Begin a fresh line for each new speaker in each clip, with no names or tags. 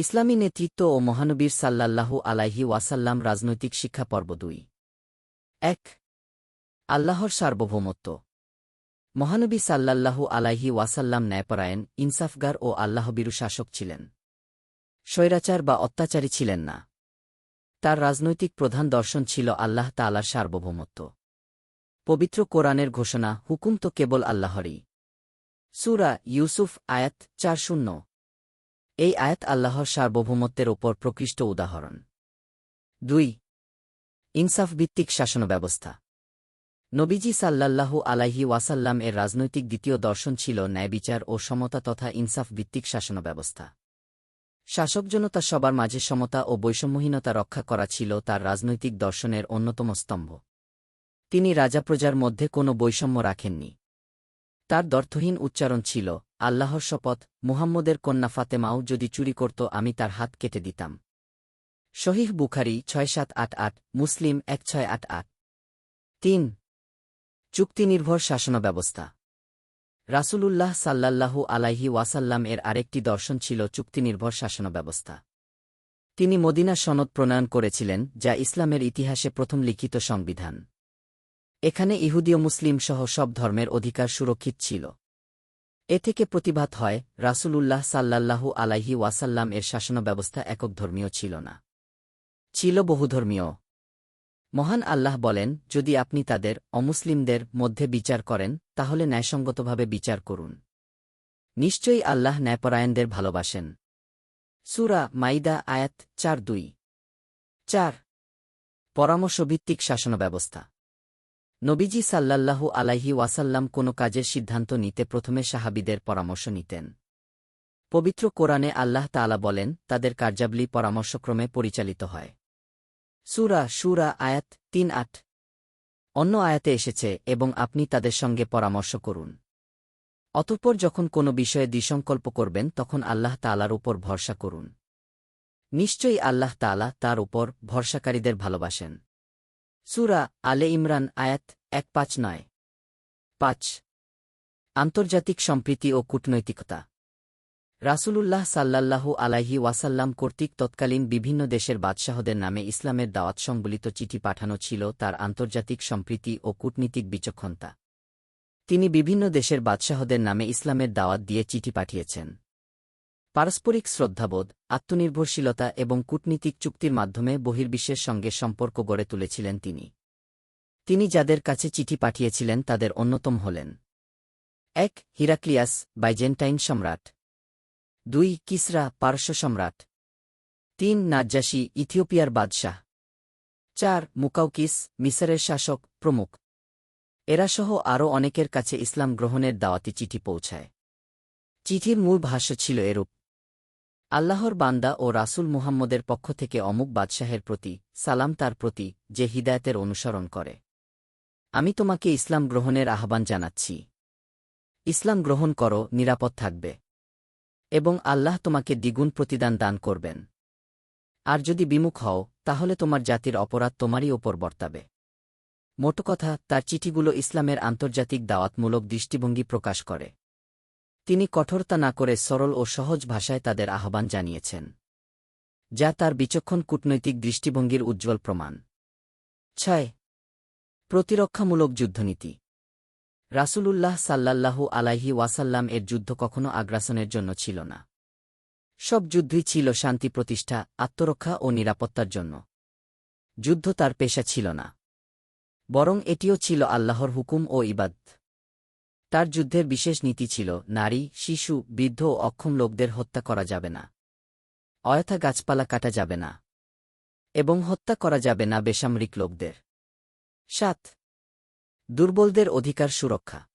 ইসলামী নেতৃত্ব ও মহানবীর সাল্লাল্লাহু আলাইহি ওয়াসাল্লাম রাজনৈতিক শিক্ষা পর্ব দুই। এক, আল্লাহর সার্বভৌমত্ব। মহানবী সাল্লাল্লাহু আলাইহি ওয়াসাল্লাম ন্যায়পরায়ণ, ইনসাফগার ও আল্লাহবিরু শাসক ছিলেন। স্বৈরাচার বা অত্যাচারী ছিলেন না। তার রাজনৈতিক প্রধান দর্শন ছিল আল্লাহ তালার সার্বভৌমত্ব। পবিত্র কোরআনের ঘোষণা, হুকুম তো কেবল আল্লাহরই। সুরা ইউসুফ, আয়াত চার শূন্য। এই আয়াত আল্লাহর সার্বভৌমত্বের ওপর প্রকৃষ্ট উদাহরণ। দুই, ইনসাফ ভিত্তিক শাসন ব্যবস্থা। নবীজি সাল্লাল্লাহু আলাইহি ওয়াসাল্লাম এর রাজনৈতিক দ্বিতীয় দর্শন ছিল ন্যায়বিচার ও সমতা তথা ইনসাফ ভিত্তিক শাসন ব্যবস্থা। শাসকজনতা সবার মাঝে সমতা ও বৈষম্যহীনতা রক্ষা করা ছিল তার রাজনৈতিক দর্শনের অন্যতম স্তম্ভ। তিনি রাজা প্রজার মধ্যে কোনো বৈষম্য রাখেননি। তার দর্থহীন উচ্চারণ ছিল, আল্লাহর শপথ, মুহাম্মদের কন্যা ফাতেমাও যদি চুরি করত, আমি তার হাত কেটে দিতাম। শহীহ বুখারি ছয় সাত আট আট, মুসলিম এক ছয় আট আট। তিন, চুক্তিনির্ভর শাসন ব্যবস্থা রাসূলুল্লাহ সাল্লাল্লাহু আলাইহি ওয়াসাল্লাম এর আরেকটি দর্শন ছিল চুক্তিনির্ভর শাসন ব্যবস্থা তিনি মদিনা সনদ প্রণয়ন করেছিলেন, যা ইসলামের ইতিহাসে প্রথম লিখিত সংবিধান। এখানে ইহুদীয় মুসলিম সহ সব ধর্মের অধিকার সুরক্ষিত ছিল। এ থেকে প্রতিভাত হয়, রাসূলুল্লাহ সাল্লাল্লাহু আলাইহি ওয়াসাল্লাম এর শাসন ব্যবস্থা একক ধর্মীয় ছিল না। ছিল বহুধর্মীয়। মহান আল্লাহ বলেন, যদি আপনি তাদের, অমুসলিমদের, মধ্যে বিচার করেন, তাহলে ন্যায়সঙ্গতভাবে বিচার করুন। নিশ্চয়ই আল্লাহ ন্যায়পরায়ণদের ভালোবাসেন। সুরা মাইদা, আয়াত চার দুই। চার। পরামর্শভিত্তিক শাসন ব্যবস্থা নবীজি সাল্লাল্লাহু আলাইহি ওয়াসাল্লাম কোনো কাজের সিদ্ধান্ত নিতে প্রথমে সাহাবিদের পরামর্শ নিতেন। পবিত্র কোরআনে আল্লাহ তালা বলেন, তাদের কার্যাবলী পরামর্শক্রমে পরিচালিত হয়। সুরা সুরা আয়াত তিন আট। অন্য আয়াতে এসেছে, এবং আপনি তাদের সঙ্গে পরামর্শ করুন। অতঃপর যখন কোনো বিষয়ে দ্বিসংকল্প করবেন, তখন আল্লাহ তালার উপর ভরসা করুন। নিশ্চয়ই আল্লাহ তালা তার উপর ভরসাকারীদের ভালোবাসেন। সুরা আলে ইমরান আয়াত এক পাঁচ নয়। পাঁচ। আন্তর্জাতিক সম্প্রীতি ও কূটনৈতিকতা। রাসূলুল্লাহ সাল্লাল্লাহু আলাইহি ওয়াসাল্লাম কর্তৃক তৎকালীন বিভিন্ন দেশের বাদশাহদের নামে ইসলামের দাওয়াত সংবলিত চিঠি পাঠানো ছিল তার আন্তর্জাতিক সম্প্রীতি ও কূটনীতিক বিচক্ষণতা। তিনি বিভিন্ন দেশের বাদশাহদের নামে ইসলামের দাওয়াত দিয়ে চিঠি পাঠিয়েছেন। পারস্পরিক শ্রদ্ধাবোধ, আত্মনির্ভরশীলতা এবং কূটনীতিক চুক্তির মাধ্যমে বহির্বিশ্বের সঙ্গে সম্পর্ক গড়ে তুলেছিলেন তিনি। তিনি যাদের কাছে চিঠি পাঠিয়েছিলেন তাদের অন্যতম হলেন। এক, হিরাক্লিয়াস, বাইজেন্টাইন সম্রাট। দুই, কিসরা, পারস্য সম্রাট। তিন, নাজ্জাসী, ইথিওপিয়ার বাদশাহ। চার, মুকাউকিস, মিসরের শাসক, প্রমুখ। এরাসহ আরও অনেকের কাছে ইসলাম গ্রহণের দাওয়াতি চিঠি পৌঁছায়। চিঠির মূল ভাষ্য ছিল এরূপ। আল্লাহর বান্দা ও রাসুল মুহাম্মদের পক্ষ থেকে অমুক বাদশাহের প্রতি সালাম তার প্রতি যে হিদায়তের অনুসরণ করে। আমি তোমাকে ইসলাম গ্রহণের আহ্বান জানাচ্ছি। ইসলাম গ্রহণ করো, নিরাপদ থাকবে। এবং আল্লাহ তোমাকে দ্বিগুণ প্রতিদান দান করবেন। আর যদি বিমুখ হও, তাহলে তোমার জাতির অপরাধ তোমারই ওপর বর্তাবে। মোটো কথা, তার চিঠিগুলো ইসলামের আন্তর্জাতিক দাওয়াতমূলক দৃষ্টিভঙ্গি প্রকাশ করে। তিনি কঠোরতা না করে সরল ও সহজ ভাষায় তাদের আহ্বান জানিয়েছেন, যা তার বিচক্ষণ কূটনৈতিক দৃষ্টিভঙ্গির উজ্জ্বল প্রমাণ। ছয়, প্রতিরক্ষামূলক যুদ্ধনীতি। রাসূলুল্লাহ সাল্লাল্লাহু আলাইহি ওয়াসাল্লাম এর যুদ্ধ কখনও আগ্রাসনের জন্য ছিল না। সব যুদ্ধই ছিল শান্তি প্রতিষ্ঠা, আত্মরক্ষা ও নিরাপত্তার জন্য। যুদ্ধ তার পেশা ছিল না। বরং এটিও ছিল আল্লাহর হুকুম ও ইবাদ তার যুদ্ধের বিশেষ নীতি ছিল, নারী, শিশু, বৃদ্ধ ও অক্ষম লোকদের হত্যা করা যাবে না। অয়থা গাছপালা কাটা যাবে না। এবং হত্যা করা যাবে না বেসামরিক লোকদের। সাত, দুর্বলদের অধিকার সুরক্ষা।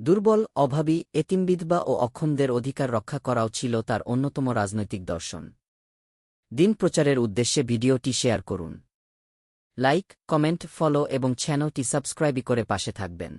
দুর্বল, অভাবী এতিমবিধবা ও অক্ষমদের অধিকার রক্ষা করাও ছিল তার অন্যতম রাজনৈতিক দর্শন। দিন প্রচারের উদ্দেশ্যে ভিডিওটি শেয়ার করুন। লাইক, কমেন্ট, ফলো এবং চ্যানেলটি সাবস্ক্রাইবই করে পাশে থাকবেন।